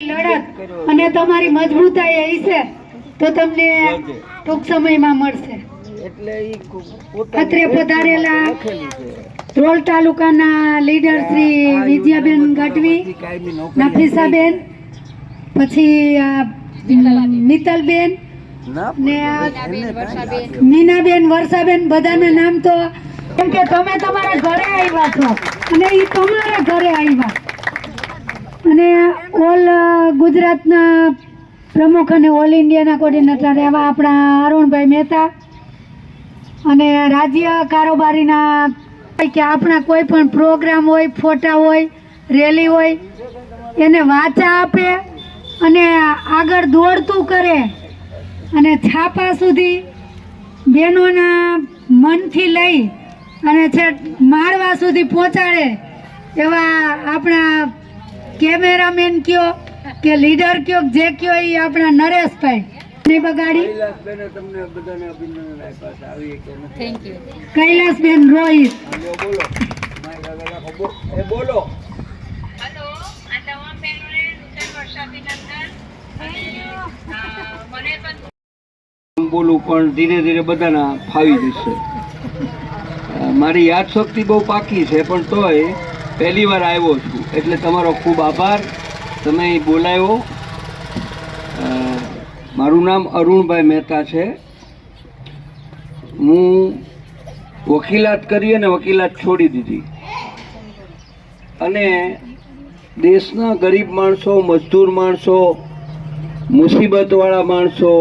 લડત. અને તમારી મજબૂતાઈ હશે તો તમને ટૂંક સમયમાં મળશે. એટલે અત્રે પધારેલા છે. ધ્રોલ તાલુકાના લીડર શ્રી વિજયાબેન ગઢવી નફીસાબેન પછી આ મિત્તલબેન ને મીનાબેન વર્ષાબેન બધાના નામ તો કેમ કે તમે તમારા ઘરે આવ્યા છો. અને એ તમારા ઘરે આવ્યા અને ઓલ અ, ગુજરાતના પ્રમુખ અને ઓલ ઇન્ડિયાના કોર્ડિનેટર એવા આપણા અરુણભાઈ મહેતા અને રાજ્ય કારોબારીના કે આપણા કોઈ પણ પ્રોગ્રામ હોય, ફોટા હોય રેલી હોય, એને વાચા આપે અને આગળ દોડતું કરે અને છાપા સુધી બહેનોના મનથી લઈ અને છેક માળવા સુધી પહોંચાડે એવા આપણા કેમેરામેન કયો કે લીડર કયો જે કયો એ આપણા નરેશભાઈ. ને બગાડી? તમને બધાને અભિનંદન આપ્યા છે. આવી કે નથી. કૈલાસબેન રોહિત. બોલો. બોલું. પણ ધીરે ધીરે બધાના ફાવી જશે. મારી યાદશક્તિ બહુ પાકી છે પણ તોય પહેલી વાર આવ્યો છું. એટલે તમારો ખૂબ આભાર. તમે અહીં બોલાવ્યો મારું નામ અરુણભાઈ મહેતા છે. હું વકીલાત કરી અને વકીલાત છોડી દીધી. અને દેશના ગરીબ માણસો, મજદૂર માણસો, મુસીબતવાળા માણસો,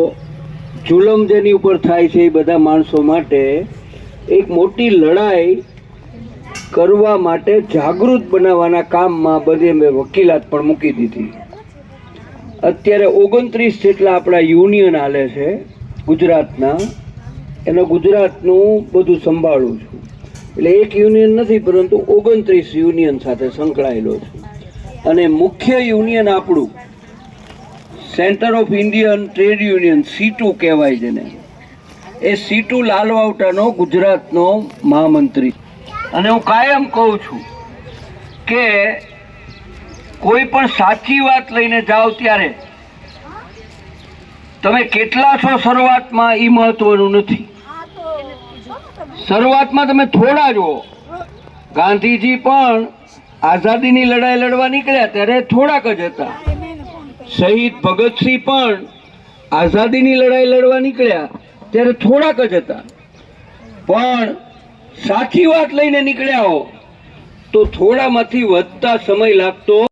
જુલમ જેની ઉપર થાય છે એ બધા માણસો માટે એક મોટી લડાઈ કરવા માટે જાગૃત બનાવવાના કામમાં બધે મેં વકીલાત પણ મૂકી દીધી. અત્યારે ઓગણત્રીસ જેટલા આપણા યુનિયન હાલે છે, ગુજરાતના, એનો ગુજરાતનું બધું સંભાળું છું. એટલે એક યુનિયન નથી, પરંતુ ઓગણત્રીસ યુનિયન સાથે સંકળાયેલો છું. અને મુખ્ય યુનિયન આપણું centre of Indian trade union CITU કહેવાય જેને. એ સીટુ લાલવાવટાનો ગુજરાતનો મહામંત્રી અને હું કાયમ કહું છું કે કોઈ પણ સાચી વાત લઈને જાઓ ત્યારે તમે કેટલા છો શરૂઆતમાં એ મહત્વનું નથી. શરૂઆતમાં તમે થોડા જુઓ. ગાંધીજી પણ આઝાદીની લડાઈ લડવા નીકળ્યા ત્યારે થોડાક જ હતા. શહીદ ભગતસિંહ પણ આઝાદીની લડાઈ લડવા નીકળ્યા ત્યારે થોડાક જ હતા. પણ સાચી વાત લઈને નીકળ્યા હો તો થોડામાંથી વધતા સમય લાગતો